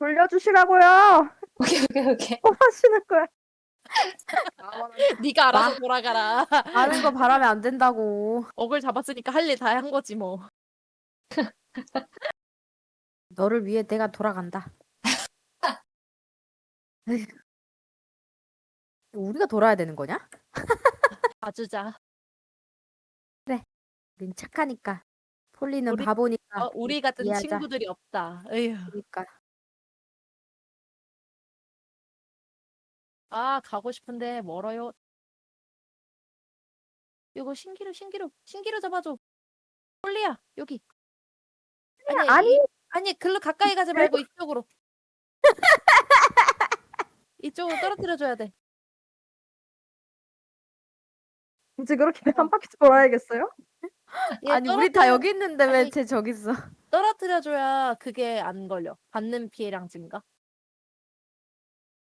돌려주시라고요. 오케이 오케이 오케이. 뭐 하시는 거야? 네가 알아서 돌아가라. 아는 거 바라면 안 된다고. 억을 잡았으니까 할 일 다 한 거지 뭐. 너를 위해 내가 돌아간다. 에휴. 우리가 돌아야 되는 거냐? 봐주자. 우린 착하니까. 폴리는 우리- 바보니까. 어, 우리 같은 이해하자. 친구들이 없다. 에휴. 그러니까. 아 가고 싶은데 멀어요. 이거 신기루 신기루 신기루 잡아줘. 폴리야 여기. 아니 아니. 이- 아니 글로 가까이 가지 말고 이쪽으로. 이쪽으로 떨어뜨려줘야 돼. 이제 그렇게 한 바퀴 돌아야겠어요? 얘 아니 우리 다 떨어뜨려- 여기 있는데 왜 아니, 쟤 저기 있어? 떨어뜨려줘야 그게 안 걸려. 받는 피해량 증가.